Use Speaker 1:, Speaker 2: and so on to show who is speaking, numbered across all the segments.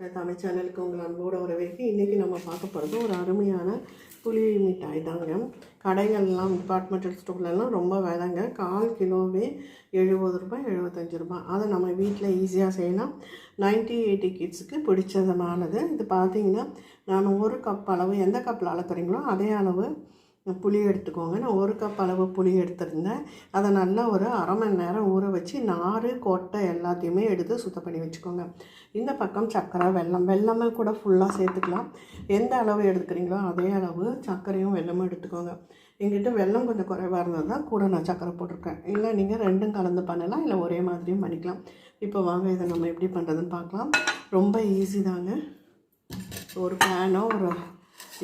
Speaker 1: தமிழ் சேனலுக்கு உங்கள் அன்போடு வரவேற்க இன்றைக்கி நம்ம பார்க்க போகிறது ஒரு அருமையான புளி மிட்டாய் தாங்க. கடைகள்லாம் டிபார்ட்மெண்டல் ஸ்டோர்லலாம் ரொம்ப விலைங்க. கால் கிலோவே எழுபது ரூபாய் எழுபத்தஞ்சு ரூபாய். அதை நம்ம வீட்டில் ஈஸியாக செய்யலாம். நைன்ட்டி எயிட்டி கிட்ஸுக்கு பிடிச்சதுமானது. இது பார்த்தீங்கன்னா நான் ஒரு கப் அளவு எந்த கப்பில் அளக்குறீங்களோ அதே அளவு புளி எடுத்துக்கோங்க. நான் ஒரு கப் அளவு புளி எடுத்திருந்தேன். அதை நல்லா ஒரு அரை மணி நேரம் ஊற வச்சு நார் கொட்டை எல்லாத்தையுமே எடுத்து சுத்தம் பண்ணி வச்சுக்கோங்க. இந்த பக்கம் சர்க்கரை வெல்லம். வெல்லமே கூட ஃபுல்லாக சேர்த்துக்கலாம். எந்த அளவு எடுத்துக்கிறீங்களோ அதே அளவு சர்க்கரையும் வெல்லமும் எடுத்துக்கோங்க. எங்கிட்ட வெல்லம் கொஞ்சம் குறைவாக இருந்தது தான் கூட நான் சர்க்கரை போட்டிருக்கேன். இல்லை நீங்கள் ரெண்டும் கலந்து பண்ணலாம். இல்லை ஒரே மாதிரியும் பண்ணிக்கலாம். இப்போ வாங்க இதை நம்ம எப்படி பண்ணுறதுன்னு பார்க்கலாம். ரொம்ப ஈஸி தாங்க. ஒரு பேனோ ஒரு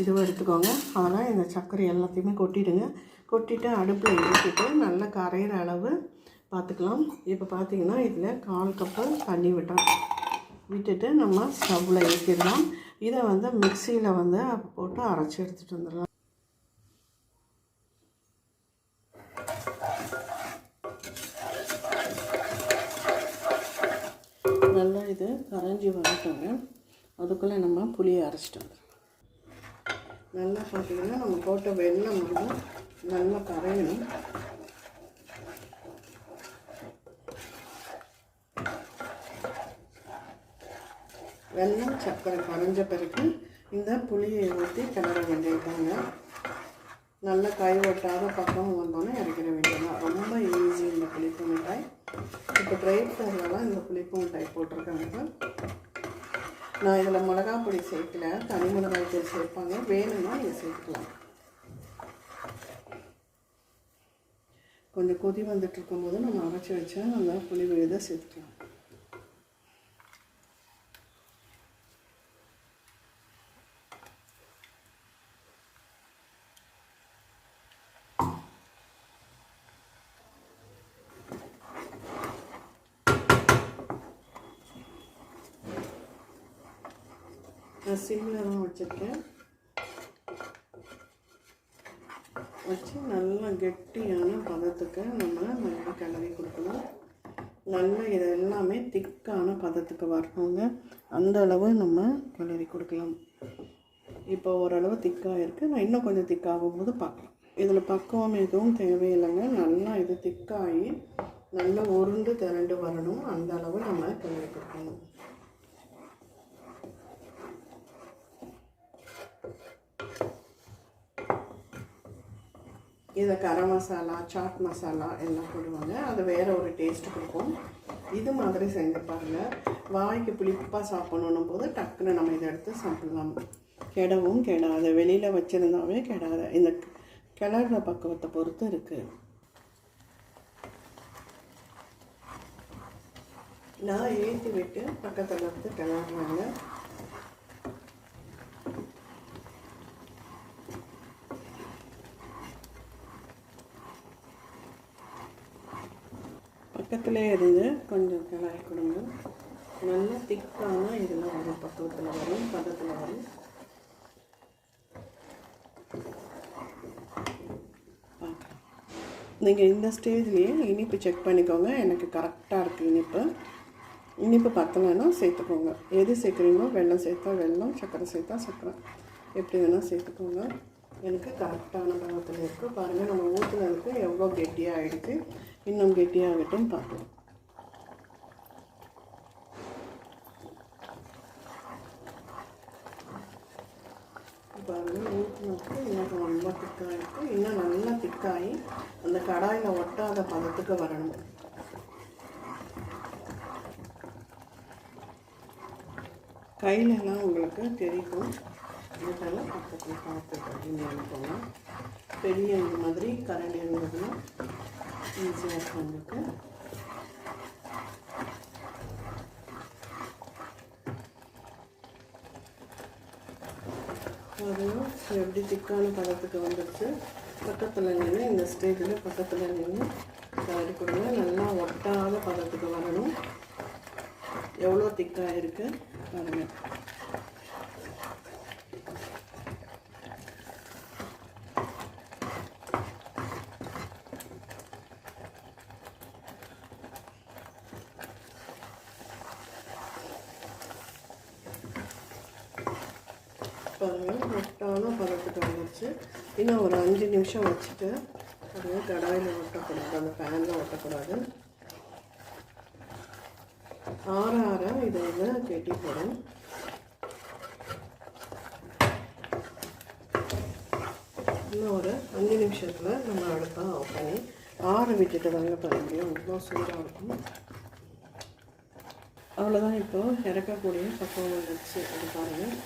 Speaker 1: இதுவும் எடுத்துக்கோங்க. அதெல்லாம் இந்த சர்க்கரை எல்லாத்தையுமே கொட்டிடுங்க. கொட்டிட்டு அடுப்பில் எடுத்துட்டு நல்லா கரையிற அளவு பார்த்துக்கலாம். இப்போ பார்த்தீங்கன்னா இதில் கால் கப்பு தண்ணி விட்டோம். விட்டுட்டு நம்ம ஸ்டவ்வில் ஏற்றிடலாம் இதை வந்து மிக்சியில் வந்து போட்டு அரைச்சி எடுத்துகிட்டு வந்துடலாம். நல்லா இது கரைஞ்சி வரட்டோங்க அதுக்குள்ளே நம்ம புளியை அரைச்சிட்டு வந்துடலாம். நல்லா பார்த்தீங்கன்னா நம்ம போட்ட வெள்ளம் வந்து நல்லா கரையணும். வெள்ளம் சர்க்கரை கரைஞ்ச பிறகு இந்த புளியை ஊற்றி கிளற வேண்டியதுதாங்க. நல்லா கை ஒட்டாத பக்கம் வந்தோன்னே இறக்கிற வேண்டியதான் ரொம்ப ஈஸி இந்த புளிப்பு மிட்டாய். இப்போ ட்ரை தான் இந்த புளிப்பு மிட்டாய் போட்டிருக்காங்க. நான் இதில் மிளகா பொடி சேர்க்கல. தனி மிளகாய் பொடி சேர்ப்பாங்க. வேணும்னா இதை சேர்த்துக்கலாம். கொஞ்சம் கொதி வந்துட்டு இருக்கும்போது நம்ம அரைச்சி வச்சா நல்லா புளி விழுத சேர்த்துக்கலாம். நான் சிம்மில் தான் வச்சுருக்கேன். வச்சு நல்லா கெட்டியான பதத்துக்கு நம்ம நல்லா கிளறி கொடுக்கணும். நல்லா இது எல்லாமே திக்கான பதத்துக்கு வரணுங்க. அந்த அளவு நம்ம கிளறி கொடுக்கலாம். இப்போ ஓரளவு திக்காக இருக்குது நான் இன்னும் கொஞ்சம் திக்காகும் போது பார்க்கலாம். இதில் பக்குவம் எதுவும் தேவையில்லைங்க. நல்லா இது திக்காகி நல்லா உருண்டு திரண்டு வரணும். அந்த அளவு நம்ம கிளறி கொடுக்கணும். இதை கரம் மசாலா சாட் மசாலா எல்லாம் போடுவாங்க. அது வேறு ஒரு டேஸ்ட் கொடுக்கும். இது மாதிரி செஞ்சு பாருங்கள் வாய்க்கு புளிப்பாக சாப்பிடணும் போது டக்குன்னு நம்ம இதை எடுத்து சாப்பிடலாம். கெடவும் கெடாது வெளியில் வச்சுருந்தாவே கெடாது. இந்த கிளற பக்குவத்தை பொறுத்து இருக்குது நான் ஏற்றி விட்டு பக்கத்தில் இருந்து கிளறுறாங்க. பக்கத்தில் இருந்து கொஞ்சம் கிளறி கொடுங்க. நல்லா திக்கான இதெல்லாம் வரும். பக்கத்தில் வரும் பதத்தில் வரும். நீங்கள் இந்த ஸ்டேஜ்லேயே இனிப்பு செக் பண்ணிக்கோங்க. எனக்கு கரெக்டாக இருக்குது இனிப்பு. இனிப்பு பத்தலைன்னா சேர்த்துக்கோங்க. எது சேர்க்குறீங்களோ வெள்ளம் சேர்த்தா வெள்ளம் சர்க்கரை சேர்த்தா சர்க்கரை. எப்படி வேணால் சேர்த்துக்கோங்க. எனக்கு கரெக்டான பதத்தில் இருக்குது பாருங்கள் நம்ம ஊற்றுனதுக்கு எவ்வளோ கெட்டியாக ஆகிடுச்சு இன்னும் கெட்டியாகட்டும் பார்க்கலாம் பாருங்கள் ஊற்றினப்போ இன்னும் ரொம்ப திக்காக இன்னும் நல்லா திக்காகி அந்த கடாயில் ஒட்டாத பதத்துக்கு வரணும். கையிலலாம் உங்களுக்கு தெரியும். இதெல்லாம் பக்கத்தில் பார்த்து அப்படின்னு நினைப்போம் பெரிய இந்த மாதிரி கரண்டி இருந்ததுன்னா ஈஸியாக இருக்கும் உங்களுக்கு அதுவும் எப்படி திக்கான பதத்துக்கு வந்துடுச்சு பக்கத்தில் நின்று இந்த ஸ்டேஜில் பக்கத்தில் நின்று கலரி கொடுங்க நல்லா ஒட்டாத பதத்துக்கு வரணும் எவ்வளோ திக்காக இருக்குது பாருங்கள் பாருங்கள் மொட்டான பதத்துக்கு வந்துருச்சு. இன்னும் ஒரு அஞ்சு நிமிஷம் வச்சுட்டு அது கடாயில் ஒட்டக்கூடாது அந்த பேனில் ஒட்டக்கூடாது. ஆற ஆற இதை வந்து கெட்டி போடும் இன்னும் ஒரு அஞ்சு நிமிஷத்தில் நம்ம அடுப்பை ஆஃப் பண்ணி ஆற விட்டுட்டு தாங்க பண்ண முடியும் அவ்வளோ சூடாக இருக்கும். அவ்வளோதான் இப்போது இறக்கக்கூடிய பக்குவம் வந்துச்சு அது பாருங்கள்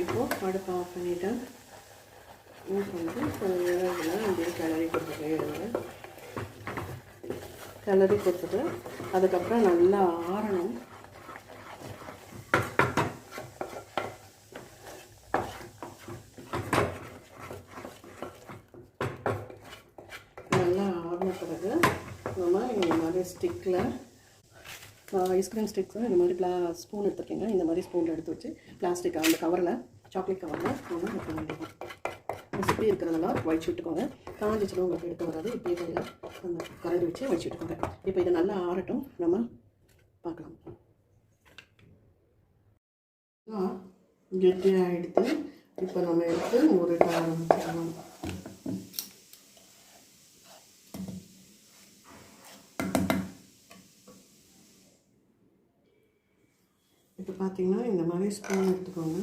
Speaker 1: இப்போது அடுப்பை ஆஃப் பண்ணிவிட்டேன் ஊஸ் வந்து கொஞ்சம் அப்படியே கிளறி கொடுத்துட்டே கிளறி கொடுத்துட்டு அதுக்கப்புறம் நல்லா ஆறணும். நல்லா ஆறின பிறகு நம்ம இந்த மாதிரி ஸ்டிக்கில் ஐஸ்கிரீம் ஸ்டிக்ஸும் இந்த மாதிரி பிளா ஸ்பூன் எடுத்துருக்கீங்க. இந்த மாதிரி ஸ்பூனில் எடுத்து வச்சு பிளாஸ்டிக் அந்த கவரில் சாக்லேட் கவரில் நம்ம வைக்க வேண்டியதான் சுற்றி இருக்கிறதெல்லாம் வச்சு விட்டுக்கோங்க. காஞ்சிச்சுனா உங்களுக்கு எடுத்து வராது. இப்போ இதில் அந்த கரண்டி வச்சு வச்சு விட்டுக்கோங்க. இப்போ இதை நல்லா ஆறட்டும். நம்ம பார்க்கலாம். கெட்டியாக எடுத்து இப்போ நம்ம எடுத்து ஒரு ஆரம்பிச்சிடலாம் பார்த்தீங்கன்னா இந்த மாதிரி ஸ்பூன் எடுத்துக்கோங்க.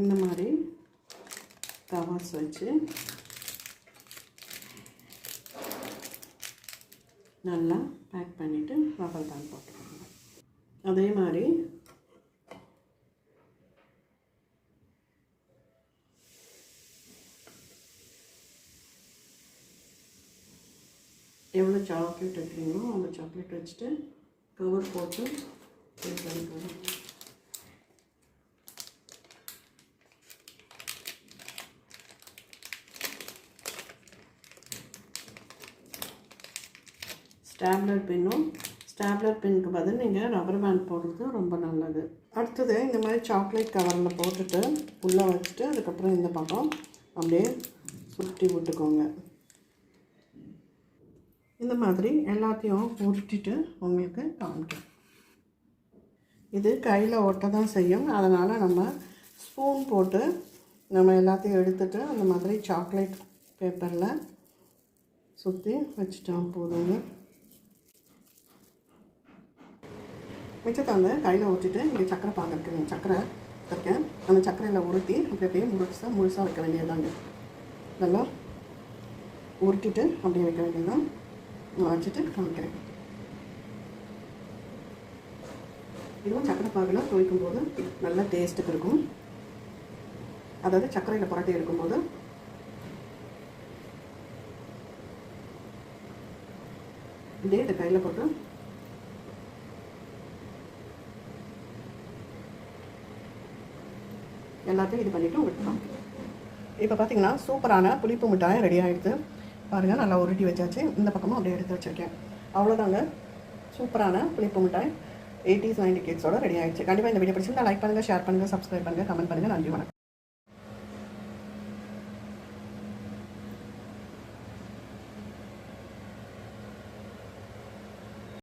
Speaker 1: இந்த மாதிரி தவாஸ் வச்சு நல்லா பேக் பண்ணிவிட்டு ரப்பர் தான் போட்டுக்கோங்க. அதே மாதிரி எவ்வளோ சாக்லேட் வைக்கிறீங்களோ அந்த சாக்லேட் வச்சுட்டு கவர் போட்டு ஸ்டாப்லர் பின்னும். ஸ்டாப்லர் பின்னுக்கு பதில் நீங்கள் ரப்பர் பேண்ட் போடுறது ரொம்ப நல்லது. அடுத்தது இந்த மாதிரி சாக்லேட் கவரில் போட்டுட்டு உள்ளே வச்சுட்டு அதுக்கப்புறம் இந்த பக்கம் அப்படியே சுருட்டி விட்டுக்கோங்க. இந்த மாதிரி எல்லாத்தையும் உருட்டிட்டு உங்களுக்கு காமிக்கும் இது கையில் ஒட்ட தான் செய்யும். அதனால் நம்ம ஸ்பூன் போட்டு நம்ம எல்லாத்தையும் எடுத்துட்டு அந்த மாதிரி சாக்லேட் பேப்பரில் சுற்றி வச்சுட்டோம் போதுங்க. மிச்சத்தை வந்து கையில் ஊற்றிட்டு இங்கே சக்கரை பாங்க இருக்குங்க சக்கரை இருக்கேன் அந்த சக்கரையில் உருட்டி அப்படி அப்படியே முழுசாக முழுசாக வைக்க வேண்டியதுதாங்க. நல்லா உருட்டிட்டு அப்படியே வைக்க வேண்டியதுதான். வச்சுட்டு காமிக்கிறேன் இதுவும் சக்கரை பாகில் துவைக்கும் போது நல்ல டேஸ்ட்டுக்கு இருக்கும். அதாவது சர்க்கரையில் புரட்டி இருக்கும்போது இப்படியே இதை கையில் போட்டு எல்லாத்தையும் இது பண்ணிவிட்டு விட்டுலாம் இப்போ பார்த்தீங்கன்னா சூப்பரான புளிப்பு மிட்டாய் ரெடி ஆகிடுது பாருங்கள் நல்லா உருட்டி வச்சாச்சு. இந்த பக்கமும் அப்படியே எடுத்து வச்சுருக்கேன். அவ்வளோதாங்க. சூப்பரான புளிப்பு மிட்டாய். எயிட்டிஸ் நைன்டி கேட்ஸோட ரெடி ஆகிடுச்சு கண்டிப்பாக இந்த வீடியோ பிடிச்சிருந்தா லைக் பண்ணுங்கள் ஷேர் பண்ணுங்கள் சப்ஸ்கிரைப் பண்ணுங்கள் கமெண்ட் பண்ணுங்கள் நன்றி வணக்கம்.